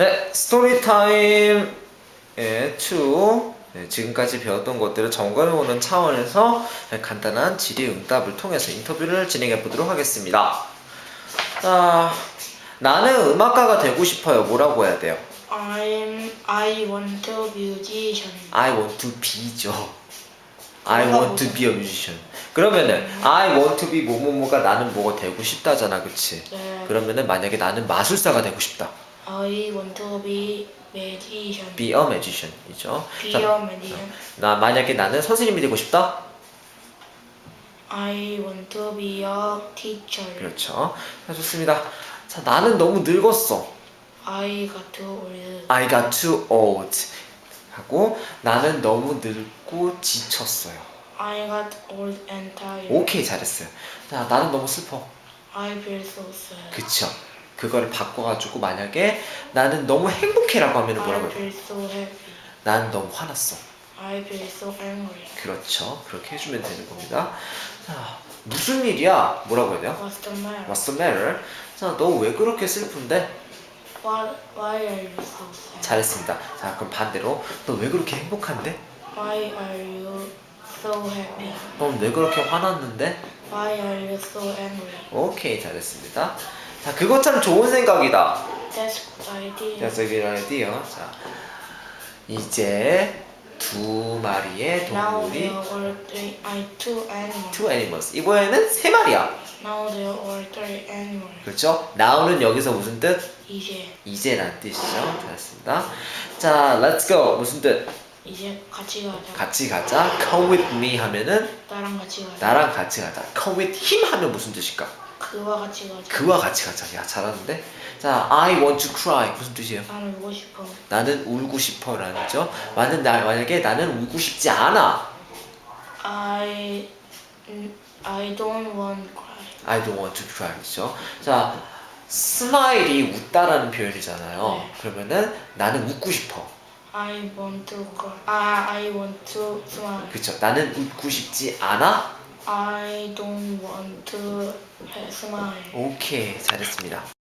네, 스토리 타임의 2. 네, 지금까지 배웠던 것들을 점검해 오는 차원에서 네, 간단한 질의응답을 통해서 인터뷰를 진행해 보도록 하겠습니다. 자, 나는 음악가가 되고 싶어요. 뭐라고 해야 돼요? I'm I want to musician. I want to be죠. I want to be a musician. 그러면은 I want to be 뭐뭐뭐가 나는 뭐가 되고 싶다잖아, 그치? 네. 그러면은 만약에 나는 마술사가 되고 싶다. I want to be magician. Be a magician 이죠. Be 자, a magician. 나 만약에 나는 선생님이 되고 싶다. I want to be a teacher. 그렇죠. 자, 좋습니다. 자, 나는 너무 늙었어. I got too old. I got too old. 하고 나는 너무 늙고 지쳤어요. I got old and tired. 오케이 잘했어요. 자, 나는 너무 슬퍼. I feel so sad. 그쵸? 그거를 바꿔가지고 만약에 나는 너무 행복해라고 하면 뭐라고 I 해요? feel so happy. 난 너무 화났어. I feel so angry. 그렇죠. 그렇게 해주면 되는 겁니다. 자, 무슨 일이야? 뭐라고 해야 돼요? What's the matter? What's the matter? 자, 너 왜 그렇게 슬픈데? What? Why are you so sad? 잘했습니다. 자, 그럼 반대로 너 왜 그렇게 행복한데? Why are you so happy? 넌 왜 그렇게 화났는데? Why are you so angry? 오케이, 잘했습니다. 자, 그거 참 좋은 생각이다. That's good idea. That's a good idea. 자, 이제 두 마리의 Now 동물이 there were three, I two animals. two animals. 이번에는 세 마리야. Now there were three animals. 그렇죠? now는 여기서 무슨 뜻? 이제 이제란 뜻이죠. 잘했습니다. 자, let's go. 무슨 뜻? 이제 같이 가자. 같이 가자. Come with me 하면은 나랑 같이 가자. 나랑 같이 가자. Come with him 하면 무슨 뜻일까? 그와 같이 가자. 그와 같이 가자. 야, 잘하는데? 자, I want to cry. 무슨 뜻이에요? 나는 울고 싶어. 나는 울고 싶어라는 거죠. 만약, 나, 만약에 나는 울고 싶지 않아. I I don't want cry. I don't want to cry. 그죠? 자, 스마일이 웃다라는 표현이잖아요. 네. 그러면은 나는 웃고 싶어. I want to cry. 아, I want to smile. 그쵸? 나는 웃고 싶지 않아. I don't want to smile. 오케이, 잘했습니다.